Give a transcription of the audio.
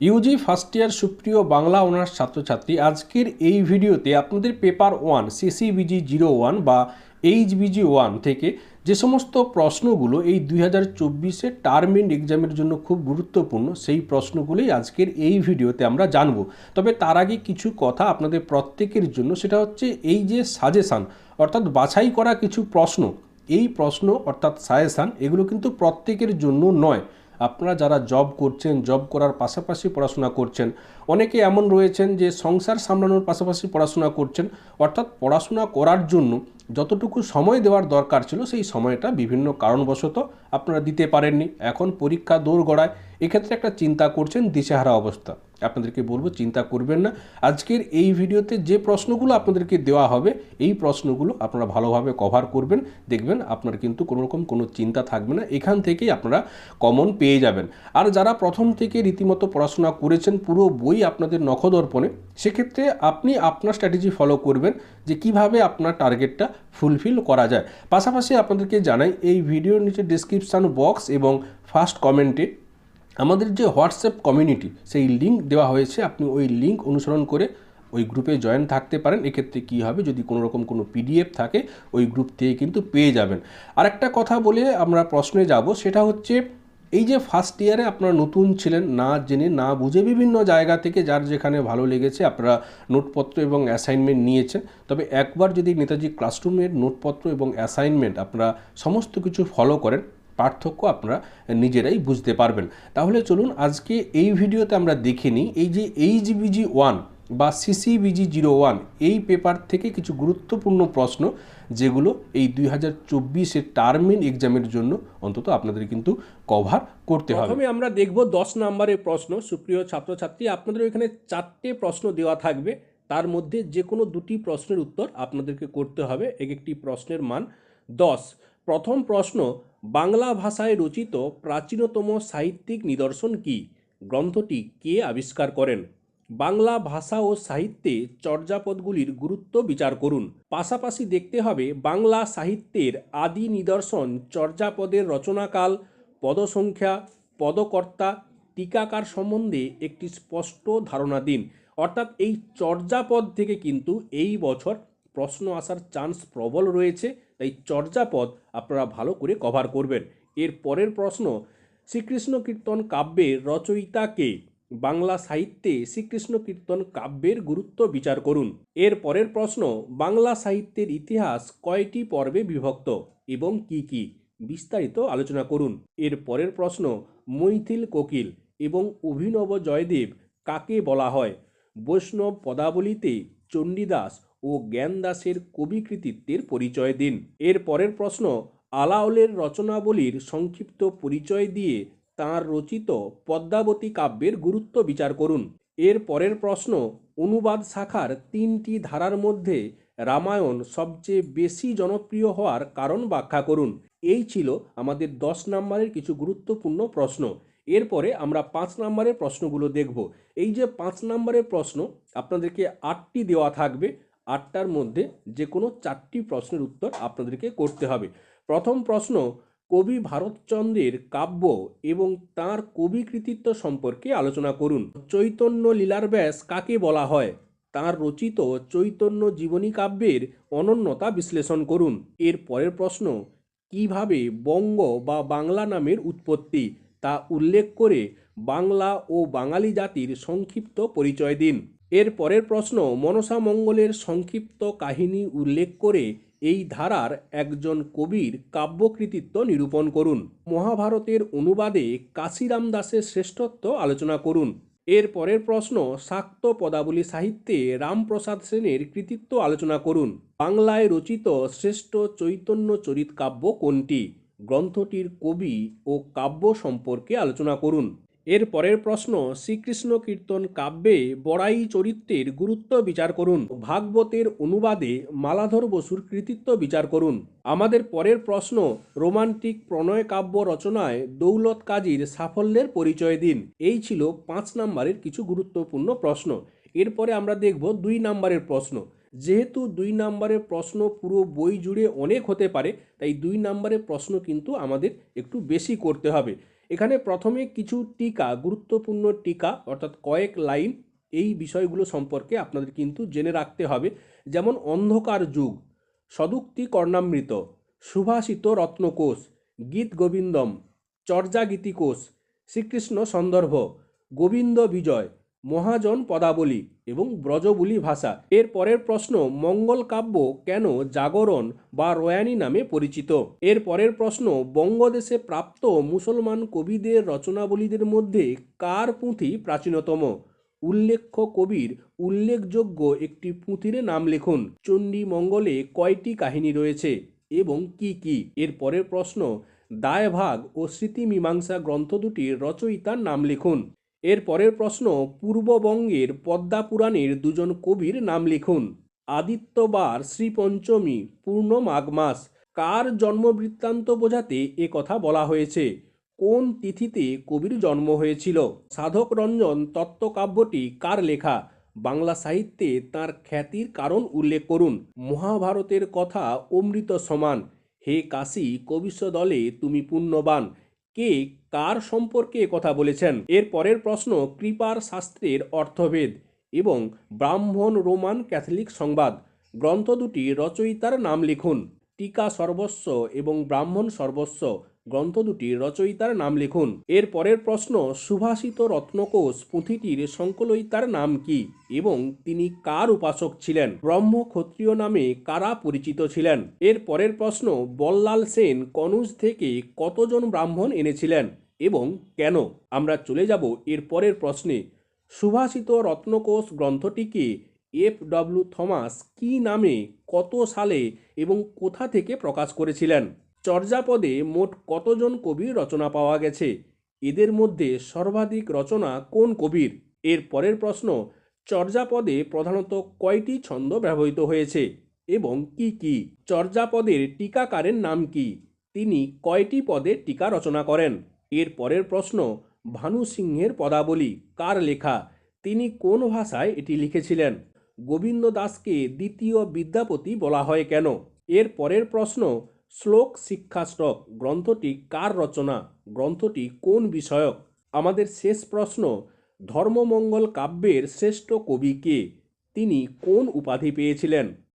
Yuji first year সুপ্রিয় Bangla honours ছাত্রছাত্রী, আজকের এই ভিডিওতে আপনাদের paper one, CCBG zero one বা এইচবিজি ওয়ান থেকে যে সমস্ত প্রশ্নগুলো এই দুই হাজার চব্বিশে টার্ম এন্ড এক্সামের জন্য খুব গুরুত্বপূর্ণ, সেই প্রশ্নগুলোই আজকের এই ভিডিওতে আমরা জানব। তবে তার আগে কিছু কথা আপনাদের প্রত্যেকের জন্য, সেটা হচ্ছে এই যে সাজেশান অর্থাৎ বাছাই করা কিছু প্রশ্ন, এই প্রশ্ন অর্থাৎ সাজেশান এগুলো কিন্তু প্রত্যেকের জন্য নয়। আপনারা যারা জব করছেন জব করার পাশাপাশি পড়াশোনা করছেন, অনেকে এমন রয়েছেন যে সংসার সামলানোর পাশাপাশি পড়াশোনা করছেন। অর্থাৎ পড়াশোনা করার জন্য যতটুকু সময় দেওয়ার দরকার ছিল, সেই সময়টা বিভিন্ন কারণবশত আপনারা দিতে পারেননি। এখন পরীক্ষা দৌড় গড়ায় এক্ষেত্রে একটা চিন্তা করছেন দিশেহারা অবস্থা। আপনাদেরকে বলব, চিন্তা করবেন না। আজকের এই ভিডিওতে যে প্রশ্নগুলো আপনাদেরকে দেওয়া হবে, এই প্রশ্নগুলো আপনারা ভালোভাবে কভার করবেন। দেখবেন আপনার কিন্তু কোনো রকম কোনো চিন্তা থাকবে না। এখান থেকেই আপনারা কমন পেয়ে যাবেন। আর যারা প্রথম থেকে রীতিমতো পড়াশোনা করেছেন, পুরো বই আপনাদের নখদর্পণে, সেক্ষেত্রে আপনি আপনার স্ট্র্যাটেজি ফলো করবেন যে কীভাবে আপনার টার্গেটটা ফুলফিল করা যায়। পাশাপাশি আপনাদেরকে জানাই, এই ভিডিওর নিচে ডিসক্রিপশান বক্স এবং ফার্স্ট কমেন্টে আমাদের যে হোয়াটসঅ্যাপ কমিউনিটি, সেই লিঙ্ক দেওয়া হয়েছে। আপনি ওই লিঙ্ক অনুসরণ করে ওই গ্রুপে জয়েন থাকতে পারেন। এক্ষেত্রে কী হবে? যদি কোনো রকম কোনো পিডিএফ থাকে, ওই গ্রুপ থেকে কিন্তু পেয়ে যাবেন। আরেকটা কথা বলে আমরা প্রশ্নে যাব, সেটা হচ্ছে এই যে ফার্স্ট ইয়ারে আপনারা নতুন ছিলেন, না জেনে, না বুঝে বিভিন্ন জায়গা থেকে যার যেখানে ভালো লেগেছে আপনারা নোটপত্র এবং অ্যাসাইনমেন্ট নিয়েছেন। তবে একবার যদি নেতাজি ক্লাসরুমের নোটপত্র এবং অ্যাসাইনমেন্ট আপনারা সমস্ত কিছু ফলো করেন পার্থক্য আপনারা নিজেরাই বুঝতে পারবেন। তাহলে চলুন আজকে এই ভিডিওতে আমরা দেখে নিই এই যে এইচবিজি ওয়ান বা সিসিবিজি জিরো ওয়ান এই পেপার থেকে কিছু গুরুত্বপূর্ণ প্রশ্ন যেগুলো এই দুই হাজার চব্বিশের টার্মিন এক্সামের জন্য অন্তত আপনাদের কিন্তু কভার করতে হবে। প্রথমে আমরা দেখব দশ নম্বরের প্রশ্ন, সুপ্রিয় ছাত্রছাত্রী, আপনাদের এখানে চারটে প্রশ্ন দেওয়া থাকবে। তার মধ্যে যে কোনো দুটি প্রশ্নের উত্তর আপনাদেরকে করতে হবে। এক একটি প্রশ্নের মান দশ। প্রথম প্রশ্ন বাংলা ভাষায় রচিত প্রাচীনতম সাহিত্যিক নিদর্শন কি? গ্রন্থটি কে আবিষ্কার করেন? বাংলা ভাষা ও সাহিত্যে চর্যাপদগুলির গুরুত্ব বিচার করুন। পাশাপাশি দেখতে হবে বাংলা সাহিত্যের আদি নিদর্শন চর্যাপদের রচনাকাল, পদসংখ্যা, পদকর্তা, টিকাকার সম্বন্ধে একটি স্পষ্ট ধারণা দিন। অর্থাৎ এই চর্যাপদ থেকে কিন্তু এই বছর প্রশ্ন আসার চান্স প্রবল রয়েছে, তাই চর্যাপদ আপনারা ভালো করে কভার করবেন। এর পরের প্রশ্ন, শ্রীকৃষ্ণ কীর্তন কাব্যের রচয়িতাকে বাংলা সাহিত্যে শ্রীকৃষ্ণ কীর্তন কাব্যের গুরুত্ব বিচার করুন। এর পরের প্রশ্ন, বাংলা সাহিত্যের ইতিহাস কয়টি পর্বে বিভক্ত এবং কি কি? বিস্তারিত আলোচনা করুন। এর পরের প্রশ্ন, মৈথিল কোকিল এবং অভিনব জয়দেব কাকে বলা হয়? বৈষ্ণব পদাবলিতে চণ্ডীদাস ও জ্ঞানদাসের কবি কৃতিত্বের পরিচয় দিন। এর পরের প্রশ্ন, আলাওলের রচনাবলীর সংক্ষিপ্ত পরিচয় দিয়ে তাঁর রচিত পদ্মাবতী কাব্যের গুরুত্ব বিচার করুন। এর পরের প্রশ্ন, অনুবাদ শাখার তিনটি ধারার মধ্যে রামায়ণ সবচেয়ে বেশি জনপ্রিয় হওয়ার কারণ ব্যাখ্যা করুন। এই ছিল আমাদের দশ নম্বরের কিছু গুরুত্বপূর্ণ প্রশ্ন। এরপরে আমরা পাঁচ নম্বরের প্রশ্নগুলো দেখব। এই যে পাঁচ নম্বরের প্রশ্ন, আপনাদেরকে আটটি দেওয়া থাকবে। আটটার মধ্যে যে কোনো চারটি প্রশ্নের উত্তর আপনাদেরকে করতে হবে। প্রথম প্রশ্ন, কবি ভারতচন্দ্রের কাব্য এবং তার কবি কৃতিত্ব সম্পর্কে আলোচনা করুন। চৈতন্য লীলার ব্যাস কাকে বলা হয়? তার রচিত চৈতন্য জীবনী কাব্যের অনন্যতা বিশ্লেষণ করুন। এর পরের প্রশ্ন, কীভাবে বঙ্গ বা বাংলা নামের উৎপত্তি? তা উল্লেখ করে বাংলা ও বাঙালি জাতির সংক্ষিপ্ত পরিচয় দিন। এর পরের প্রশ্ন, মনসা মঙ্গলের সংক্ষিপ্ত কাহিনী উল্লেখ করে এই ধারার একজন কবির কাব্যকৃতিত্ব নিরূপণ করুন। মহাভারতের অনুবাদে কাশিরাম দাসের শ্রেষ্ঠত্ব আলোচনা করুন। এর পরের প্রশ্ন, শাক্ত পদাবলী সাহিত্যে রামপ্রসাদ সেনের কৃতিত্ব আলোচনা করুন। বাংলায় রচিত শ্রেষ্ঠ চৈতন্য চরিত কাব্য কোনটি? গ্রন্থটির কবি ও কাব্য সম্পর্কে আলোচনা করুন। এর পরের প্রশ্ন, শ্রীকৃষ্ণ কীর্তন কাব্যে বড়াই চরিত্রের গুরুত্ব বিচার করুন। ভাগবতের অনুবাদে মালাধর বসুর কৃতিত্ব বিচার করুন। আমাদের পরের প্রশ্ন, রোমান্টিক প্রণয় কাব্য রচনায় দৌলত কাজীর সাফল্যের পরিচয় দিন। এই ছিল পাঁচ নম্বরের কিছু গুরুত্বপূর্ণ প্রশ্ন। এরপরে আমরা দেখব দুই নম্বরের প্রশ্ন। যেহেতু দুই নম্বরের প্রশ্ন পুরো বই জুড়ে অনেক হতে পারে, তাই দুই নম্বরের প্রশ্ন কিন্তু আমাদের একটু বেশি করতে হবে। এখানে প্রথমে কিছু টিকা, গুরুত্বপূর্ণ টিকা, অর্থাৎ কয়েক লাইন এই বিষয়গুলো সম্পর্কে আপনাদের কিন্তু জেনে রাখতে হবে। যেমন, অন্ধকার যুগ, সদুক্তি কর্ণামৃত, সুভাষিত রত্নকোষ, গীত গোবিন্দম চর্যা গীতিকোষ শ্রীকৃষ্ণ সন্দর্ভ, গোবিন্দ বিজয় মহাজন পদাবলী এবং ব্রজবুলি ভাষা। এর পরের প্রশ্ন, মঙ্গল কাব্য কেন জাগরণ বা রয়ানি নামে পরিচিত? এর পরের প্রশ্ন, বঙ্গদেশে প্রাপ্ত মুসলমান কবিদের রচনাবলীদের মধ্যে কার পুঁথি প্রাচীনতম? উল্লেখ্য কবির উল্লেখযোগ্য একটি পুঁথির নাম লিখুন। চণ্ডী মঙ্গলে কয়টি কাহিনী রয়েছে এবং কি কি? এর পরের প্রশ্ন, দায়ভাগ ও স্মৃতিমীমাংসা গ্রন্থ দুটির রচয়িতার নাম লিখুন। এর পরের প্রশ্ন, পূর্ববঙ্গের পদ্মা পুরাণের দুজন কবির নাম লিখুন। আদিত্যবার শ্রীপঞ্চমী, পূর্ণ মাঘ মাস কার জন্মবৃত্তান্ত বোঝাতে এ কথা বলা হয়েছে? কোন তিথিতে কবির জন্ম হয়েছিল? সাধক রঞ্জন তত্ত্বকাব্যটি কার লেখা? বাংলা সাহিত্যে তার খ্যাতির কারণ উল্লেখ করুন। মহাভারতের কথা অমৃত সমান। হে কাশী কবিশ্ব দলে তুমি পুণ্যবান। কে কার সম্পর্কে কথা বলেছেন? এর পরের প্রশ্ন, কৃপার শাস্ত্রের অর্থভেদ এবং ব্রাহ্মণ রোমান ক্যাথলিক সংবাদ। গ্রন্থ দুটি রচয়িতার নাম লিখুন। টিকা সর্বস্ব এবং ব্রাহ্মণ সর্বস্ব। গ্রন্থ দুটি রচয়িতার নাম লিখুন। এর পরের প্রশ্ন, সুভাষিত রত্নকোষ পুঁথিটির সংকলয়িতার নাম কি এবং তিনি কার উপাসক ছিলেন? ব্রহ্ম ক্ষত্রিয় নামে কারা পরিচিত ছিলেন? এর পরের প্রশ্ন, বল্লাল সেন কনুজ থেকে কতজন ব্রাহ্মণ এনেছিলেন এবং কেন? আমরা চলে যাব এর পরের প্রশ্নে। সুভাষিত রত্নকোষ গ্রন্থটিকে এফ ডব্লিউ থমাস কি নামে কত সালে এবং কোথা থেকে প্রকাশ করেছিলেন? চর্যাপদে মোট কতজন কবির রচনা পাওয়া গেছে? এদের মধ্যে সর্বাধিক রচনা কোন কবির? এর পরের প্রশ্ন, চর্যাপদে প্রধানত কয়টি ছন্দ ব্যবহৃত হয়েছে এবং কি কি? চর্যাপদের টিকাকারের নাম কি? তিনি কয়টি পদে টিকা রচনা করেন? এর পরের প্রশ্ন, ভানু সিংহের পদাবলী কার লেখা? তিনি কোন ভাষায় এটি লিখেছিলেন? গোবিন্দ দাসকে দ্বিতীয় বিদ্যাপতি বলা হয় কেন? এর পরের প্রশ্ন শ্লোক শিক্ষাষ্টক গ্রন্থটি কার রচনা? গ্রন্থটি কোন বিষয়ক? আমাদের শেষ প্রশ্ন, ধর্মমঙ্গল কাব্যের শ্রেষ্ঠ কবি কে? তিনি কোন উপাধি পেয়েছিলেন?